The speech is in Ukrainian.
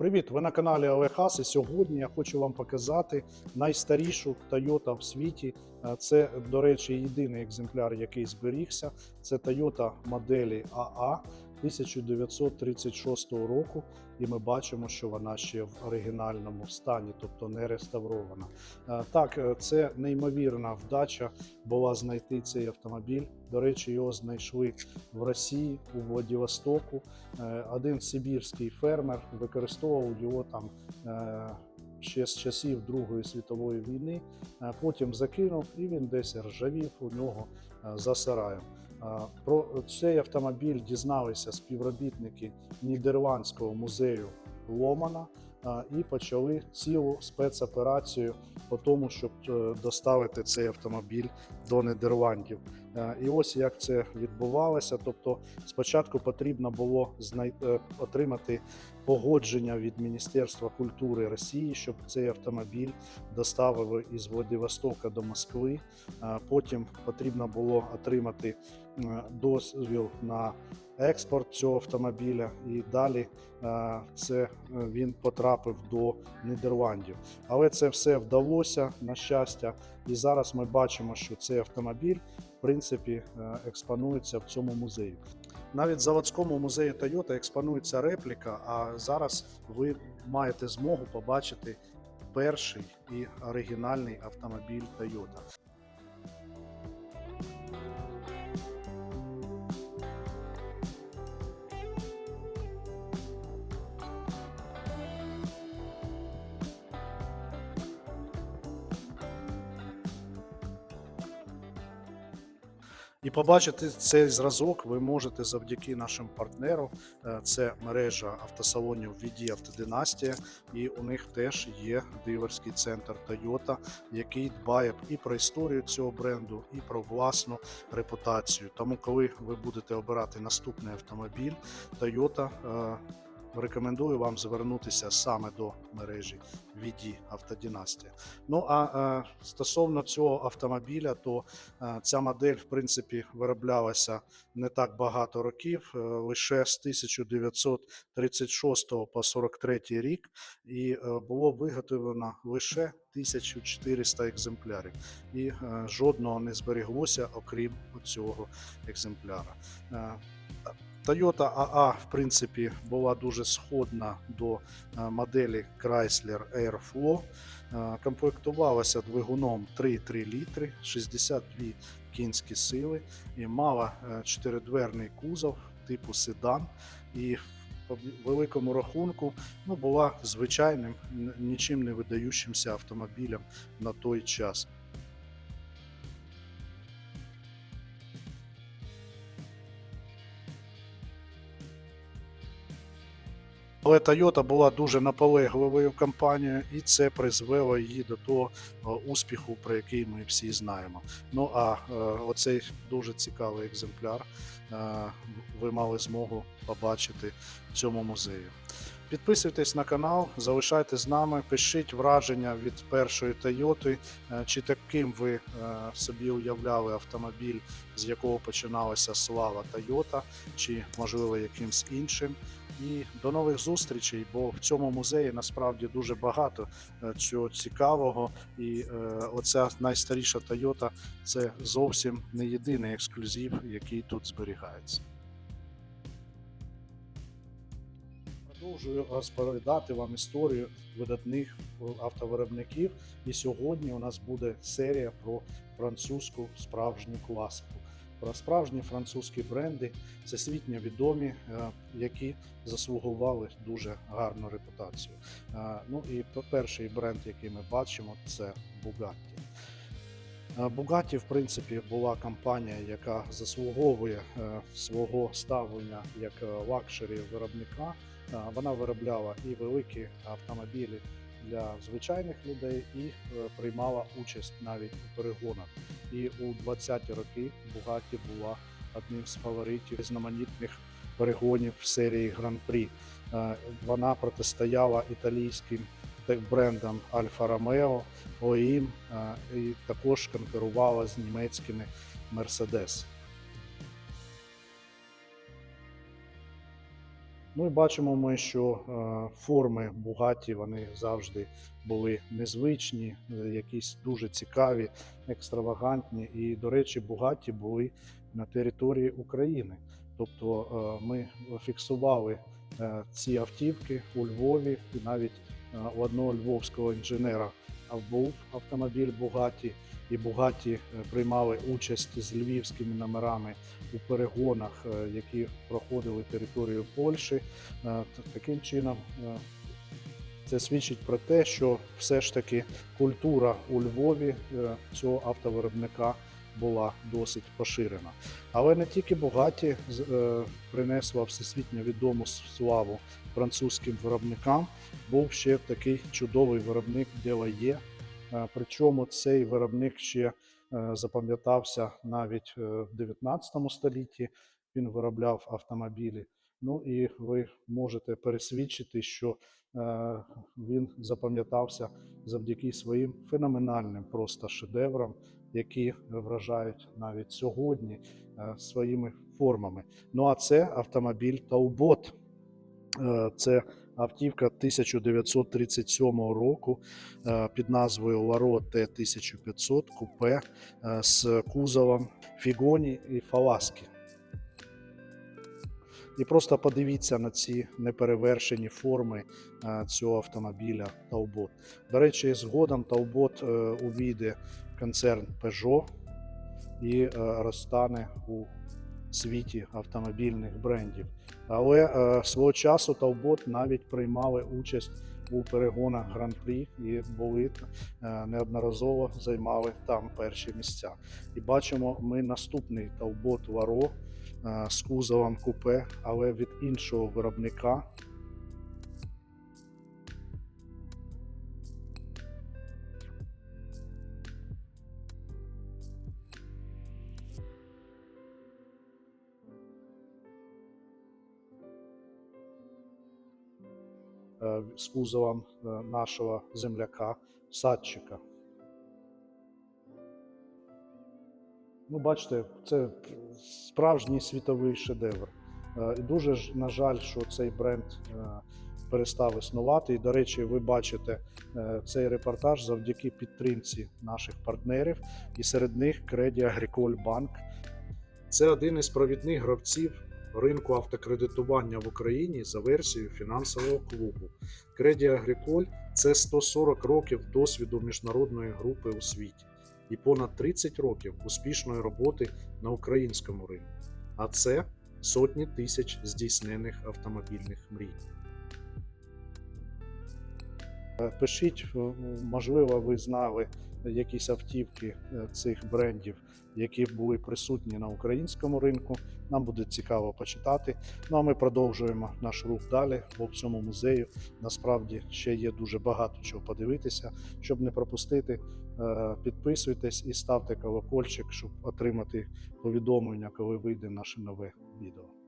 Привіт! Ви на каналі Олег і сьогодні я хочу вам показати найстарішу Toyota в світі. Е, Це, до речі, єдиний екземпляр, який зберігся. Це Toyota моделі AA 1936 року. І ми бачимо, що вона ще в оригінальному стані, тобто не реставрована. Е, Так, е, це неймовірна вдача була знайти цей автомобіль. До речі, його знайшли в Росії у Владивостоку. Е, Один сибірський фермер використовував його там ще з часів Другої світової війни. Потім закинув і він десь ржавів у нього за сараєм. Про цей автомобіль дізналися співробітники Нідерландського музею Ломана і почали цілу спецоперацію по тому, щоб е, доставити цей автомобіль до Нідерландів. Е, І ось як це відбувалося. Тобто, спочатку потрібно було е, отримати погодження від Міністерства культури Росії, щоб цей автомобіль доставили із Владивостока до Москви. Е, Потім потрібно було отримати дозвіл на експорт цього автомобіля, і далі це він потрапив до Нідерландів. Але це все вдалося на щастя. І зараз ми бачимо, що цей автомобіль принципі е, експонується в цьому музеї. Навіть в заводському музеї Toyota експонується репліка, а зараз ви маєте змогу побачити перший і оригінальний автомобіль Toyota. І побачити цей зразок ви можете завдяки нашим партнерам. Е, Це мережа автосалонів VD Автодинастія, і у них теж є дилерський центр Toyota, який дбає і про історію цього бренду, і про власну репутацію. Тому, коли ви будете обирати наступний автомобіль, Toyota е, рекомендую вам звернутися саме до мережі VD Автодинастія. Ну а е, стосовно цього автомобіля, то е, ця модель, в принципі, вироблялася не так багато років, е, лише з 1936 по 43 рік, і було виготовлено лише 1400 екземплярів, і е, жодного не зберіглося, окрім цього екземпляра. Toyota AA, в принципі, була дуже сходна до е, моделі Chrysler Airflow. Е, Комплектувалася двигуном 3,3 літри, 62 кінські сили і мала е, чотиридверний кузов типу седан. І по великому рахунку ну, була звичайним, нічим не видаючимся автомобілем на той час. Але Toyota була дуже наполегливою компанією, і це призвело її до того е, успіху, про який ми всі знаємо. Ну а е, оцей дуже цікавий екземпляр е, ви мали змогу побачити в цьому музеї. Підписуйтесь на канал, залишайте з нами, пишіть враження від першої е, чи таким ви собі уявляли автомобіль, з якого починалася слава Toyota, чи можливо якимсь іншим. І до нових зустрічей, бо в цьому музеї насправді дуже багато е, чого цікавого. І е, оця найстаріша Toyota це зовсім не єдиний ексклюзив, який тут зберігається. Продовжую розповідати вам історію видатних автовиробників. І сьогодні у нас буде серія про французьку справжню класику. Про справжні французькі бренди, всесвітньо відомі, е, які заслугували дуже гарну репутацію. Е, Ну і перший бренд, який ми бачимо, це Bugatti. Е, Bugatti, в принципі, була компанія, яка заслуговує е, свого ставлення як е, лакшері виробника. Е, Вона виробляла і великі автомобілі для звичайних людей і е, приймала участь навіть у перегонах. І у 20-ті роки Bugatti була одним з фаворитів різноманітних перегонів серії Гран-прі. Е, Вона протистояла італійським брендам Альфа Ромео, ОІМ е, і також конкурувала з німецькими Mercedes. Ну і бачимо ми, що е, форми Бугаті вони завжди були незвичні, е, якісь дуже цікаві, екстравагантні. І, до речі, Бугаті були на території України. Тобто е, ми фіксували ці автівки у Львові, і навіть у одного львовського інженера був автомобіль Бугаті, і Бугаті приймали участь з львівськими номерами у перегонах, е, які проходили територію Польщі. Е, Таким чином, е, це свідчить про те, що все ж таки культура у Львові е, цього автовиробника була досить поширена. Але не тільки Бугаті е, принесла всесвітньо відому славу французьким виробникам, був ще такий чудовий виробник Делає. Е, Причому цей виробник ще е, запам'ятався навіть в 19 столітті. Він виробляв автомобілі. Ну і ви можете пересвідчити, що е, він запам'ятався завдяки своїм феноменальним просто шедеврам, які вражають навіть сьогодні е, своїми формами. Ну а це автомобіль Таубот. Е, Це автівка 1937 року під назвою Ларо Т-1500 купе з кузовом Фігоні і Фаласки. І просто подивіться на ці неперевершені форми е, цього автомобіля Таубот. До речі, згодом Таубот е, увійде в концерн Peugeot і е, розтане у світі автомобільних брендів. Але свого часу Таубот навіть приймали участь у перегонах Гран-прі і були е, неодноразово займали там перші місця. І бачимо ми наступний Таубот Варо е, з кузовом купе, але від іншого виробника. Е, з кузовом е, нашого земляка садчика. Ну, бачите, це справжній світовий шедевр. Е, І дуже на жаль, що цей бренд перестав існувати. І, до речі, ви бачите цей репортаж завдяки підтримці наших партнерів, і серед них Credit Agricole Bank. Це один із провідних гравців ринку автокредитування в Україні за версією фінансового клубу. Креді Агріколь – це 140 років досвіду міжнародної групи у світі і понад 30 років успішної роботи на українському ринку. А це сотні тисяч здійснених автомобільних мрій. Е, Пишіть, е, можливо, ви знали якісь автівки е, цих брендів, які були присутні на українському ринку. Нам буде цікаво почитати. Ну а ми продовжуємо наш рух далі, бо в цьому музею насправді ще є дуже багато чого подивитися. Щоб не пропустити, підписуйтесь і ставте колокольчик, щоб отримати повідомлення, коли вийде наше нове відео.